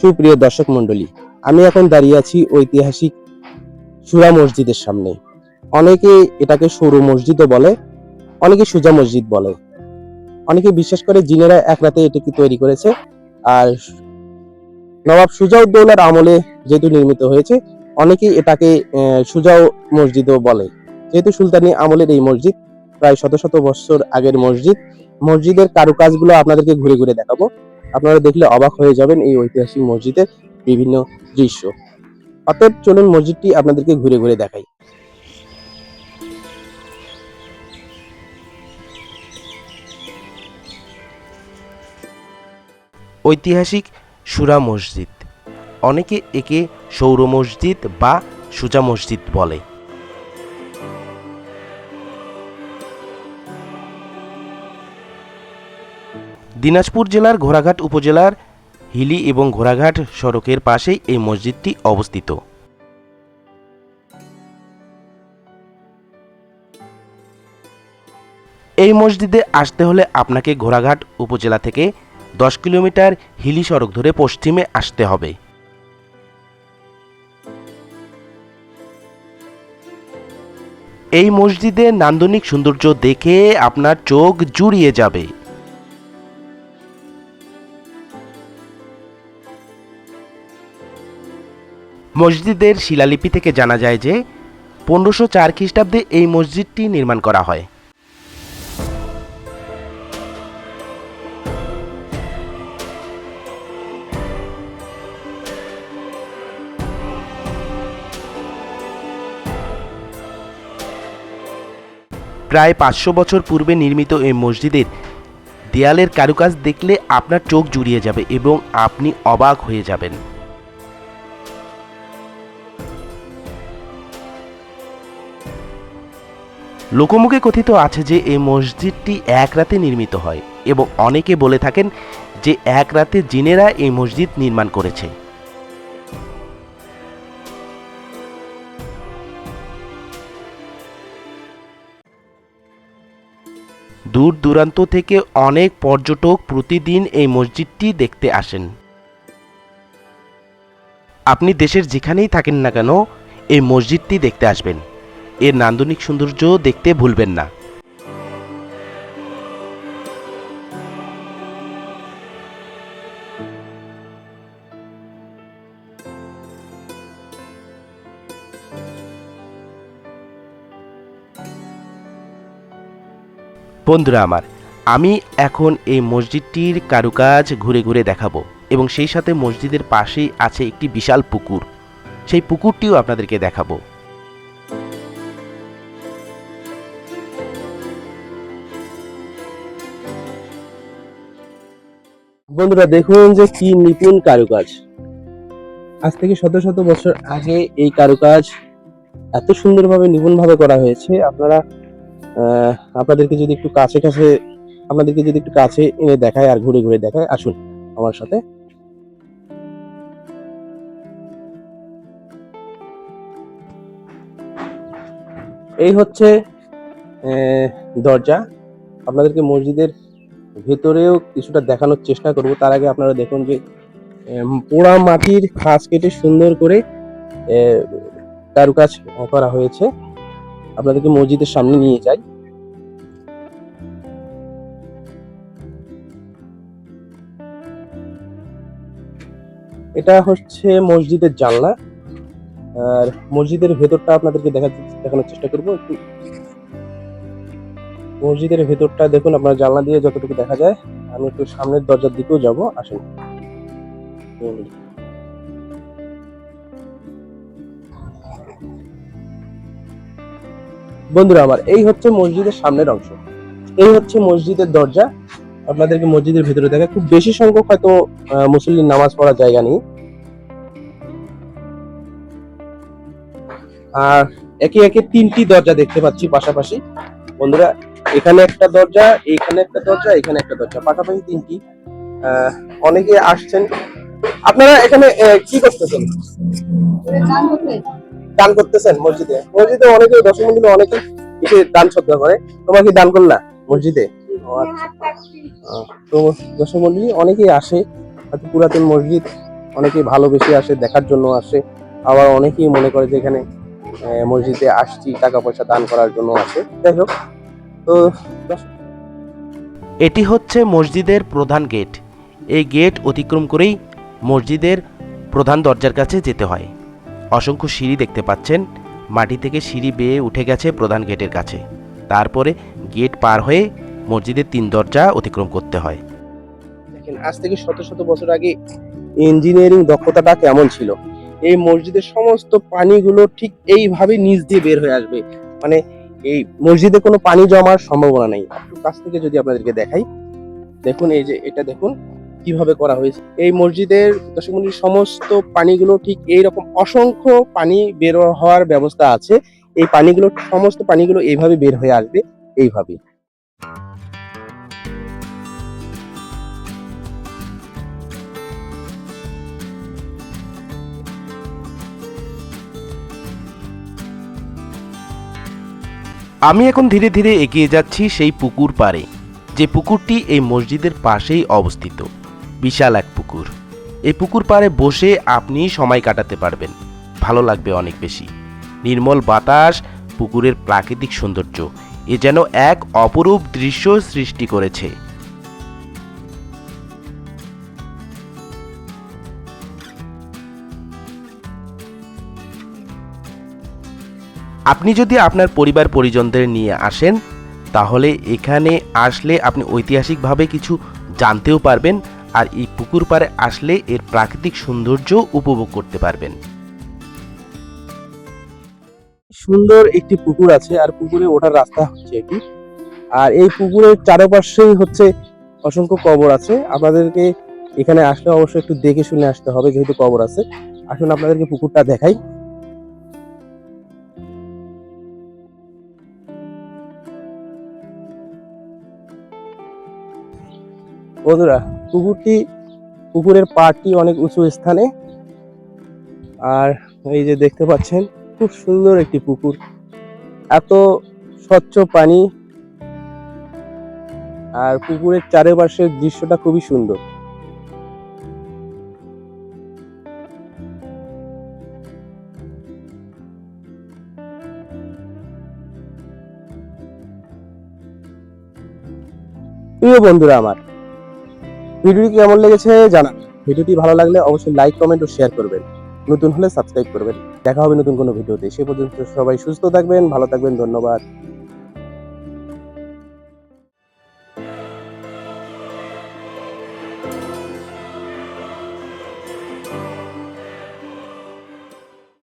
সুপ্রিয় দর্শক মণ্ডলী, আমি এখন দাঁড়িয়ে আছি ঐতিহাসিক সুরা মসজিদের সামনে। অনেকে এটাকে সৌর মসজিদও বলে, অনেকে সুজা মসজিদ বলে। অনেকে বিশ্বাস করে জিনেরা এক রাতে এটাকে তৈরি করেছে। আর নবাব সুজাউদ্দৌলার আমলে যেহেতু নির্মিত হয়েছে অনেকেই এটাকে সুজাও মসজিদও বলে। যেহেতু সুলতানি আমলের এই মসজিদ, প্রায় শত শত বছর আগের মসজিদ, মসজিদের কারুকাজগুলো আপনাদেরকে ঘুরে ঘুরে দেখাবো। আপনারা দেখলে অবাক হয়ে যাবেন এই ঐতিহাসিক মসজিদের বিভিন্ন দৃশ্য। অতএব চলুন মসজিদটি আপনাদেরকে ঘুরে ঘুরে দেখাই। ঐতিহাসিক সুরা মসজিদ। অনেকে একে সৌর মসজিদ বা সুজা মসজিদ বলে। দিনাজপুর জেলার ঘোড়াঘাট উপজেলার হিলি এবং ঘোড়াঘাট সড়কের পাশেই এই মসজিদটি অবস্থিত। এই মসজিদে আসতে হলে আপনাকে ঘোড়াঘাট উপজেলা থেকে দশ কিলোমিটার হিলি সড়ক ধরে পশ্চিমে আসতে হবে। এই মসজিদের নান্দনিক সৌন্দর্য দেখে আপনার চোখ জুড়িয়ে যাবে। মসজিদের শিলালিপি থেকে জানা যায় যে পনেরোশো চার খ্রিস্টাব্দে এই মসজিদটি নির্মাণ করা হয়। প্রায় পাঁচশো বছর পূর্বে নির্মিত এই মসজিদের দেয়ালের কারুকাজ দেখলে আপনার চোখ জুড়িয়ে যাবে এবং আপনি অবাক হয়ে যাবেন। লোকমুখে কথিত আছে যে এই মসজিদটি এক রাতে নির্মিত হয় এবং অনেকে বলে থাকেন যে এক রাতে জিনেরা এই মসজিদ নির্মাণ করেছে। দূর দূরান্ত থেকে অনেক পর্যটক প্রতিদিন এই মসজিদটি দেখতে আসেন। আপনি দেশের যেখানেই থাকেন না কেন, এই মসজিদটি দেখতে আসবেন। এর নান্দনিক সৌন্দর্য দেখতে ভুলবেন না। বন্ধুরা আমার, আমি এখন এই মসজিদটির কারুকাজ ঘুরে ঘুরে দেখাবো এবং সেই সাথে মসজিদের পাশেই আছে একটি বিশাল পুকুর। সেই পুকুরটিও আপনাদেরকে দেখাবো। বন্ধুরা, দেখুন যে কি নিপুণ কারুকাজ। আজ থেকে শত শত বছর আগে এই কারুকাজ এত সুন্দরভাবে নিপুণভাবে করা হয়েছে। আপনারা আপনাদেরকে যদি একটু কাছে কাছে, আপনাদেরকে যদি একটু কাছে এনে দেখায় আর ঘুরে ঘুরে দেখায়, আসুন আমার সাথে। এই হচ্ছে দরজা। আপনাদেরকে মসজিদের ভেতরেও কিছুটা দেখানোর চেষ্টা করব। তার আগে আপনারা দেখুন যে পোড়া মাটির খাঁজ কেটে সুন্দর করে কারুকাজ করা হয়েছে। আপনাদেরকে মসজিদের সামনে নিয়ে যাই। এটা হচ্ছে মসজিদের জানলা। আর মসজিদের ভেতরটা আপনাদেরকে দেখা দেখানোর চেষ্টা করব। একটু মসজিদের ভেতরটা দেখুন, আপনার জানলা দিয়ে যতটুকু দেখা যায়, আমি একটু সামনের দরজার দিকেও যাব, আসুন। বন্ধুরা আমার, এই হচ্ছে মসজিদের সামনের অংশ। এই হচ্ছে মসজিদের দরজা। আপনাদেরকে মসজিদের ভেতরে দেখা, খুব বেশি সংখ্যক হয়তো মুসল্লির নামাজ পড়ার জায়গা নেই। আর একে একে তিনটি দরজা দেখতে পাচ্ছি পাশাপাশি। বন্ধুরা এখানে একটা দরজা, এখানে একটা দরজা, এখানে একটা দরজা। পাশাপাশি তিনটি। অনেকে আসছেন। আপনারা এখানে কি করতেছেন? দান করতেছেন মসজিদে। মসজিদে অনেকে দশম মন্দিরে অনেকে এসে দান শ্রদ্ধা করে। তোমার কি দান করলা মসজিদে? আচ্ছা। তো মন্দিরে অনেকেই আসে। পুরাতন মসজিদ অনেকেই ভালোবেসে আসে, দেখার জন্য আসে। আবার অনেকেই মনে করে যে এখানে মসজিদে আসছি, টাকা পয়সা দান করার জন্য আসে। যাই হোক তো এটি হচ্ছে মসজিদের প্রধান গেট। এই গেট অতিক্রম করেই মসজিদের প্রধান দরজার কাছে যেতে হয়। অসংখ্য সিঁড়ি দেখতে পাচ্ছেন। মাটি থেকে সিঁড়ি বেয়ে উঠে গেছে প্রধান গেটের কাছে। তারপরে গেট পার হয়ে মসজিদের তিন দরজা অতিক্রম করতে হয়। দেখেন, আজ থেকে শত শত বছর আগে ইঞ্জিনিয়ারিং দক্ষতাটা কেমন ছিল? এই মসজিদের সমস্ত পানিগুলো ঠিক এইভাবে নিচ দিয়ে বের হয়ে আসবে। মানে এই মসজিদে কোনো পানি জমার সম্ভাবনা নেই। কাছ থেকে যদি আপনাদেরকে দেখাই, দেখুন এই যে এটা দেখুন কীভাবে করা হয়েছে। এই মসজিদের দর্শক সমস্ত পানিগুলো ঠিক এইরকম অসংখ্য পানি বের হওয়ার ব্যবস্থা আছে। এই পানিগুলো, সমস্ত পানিগুলো এইভাবে বের হয়ে আসবে এইভাবে আমি এখন ধীরে ধীরে এগিয়ে যাচ্ছি সেই পুকুর পাড়ে, যে পুকুরটি এই মসজিদের পাশেই অবস্থিত। বিশাল এক পুকুর। এই পুকুর পাড়ে বসে আপনি সময় কাটাতে পারবেন। ভালো লাগবে অনেক বেশি। নির্মল বাতাস, পুকুরের প্রাকৃতিক সৌন্দর্য, এ যেন এক অপরূপ দৃশ্য সৃষ্টি করেছে। আপনি যদি আপনার পরিবার পরিজনদের নিয়ে আসেন, তাহলে এখানে আসলে আপনি ঐতিহাসিকভাবে কিছু জানতেও পারবেন আর এই পুকুর পাড়ে আসলে এর প্রাকৃতিক সৌন্দর্য উপভোগ করতে পারবেন। সুন্দর একটি পুকুর আছে আর পুকুরে ওঠার রাস্তা হচ্ছে এটি। আর এই পুকুরের চারপাশেই হচ্ছে অসংখ্য কবর আছে। আপনাদেরকে এখানে আসলে অবশ্যই একটু দেখে শুনে আসতে হবে যেহেতু কবর আছে। আসুন আপনাদেরকে পুকুরটা দেখাই। বন্ধুরা, পুকুরটি, পুকুরের পাড়টি অনেক উঁচু স্থানে। আর এই যে দেখতে পাচ্ছেন, খুব সুন্দর একটি পুকুর। এত স্বচ্ছ পানি। আর পুকুরের চারিপাশের দৃশ্যটা খুবই সুন্দর। প্রিয় বন্ধুরা আমার ভিডিওটি কেমন লেগেছে জানান ভিডিওটি ভালো লাগলে অবশ্যই লাইক কমেন্ট ও শেয়ার করবেন। নতুন হলে সাবস্ক্রাইব করবেন। দেখা হবে নতুন কোনো ভিডিওতে। সে পর্যন্ত সবাই সুস্থ থাকবেন, ভালো থাকবেন, ধন্যবাদ।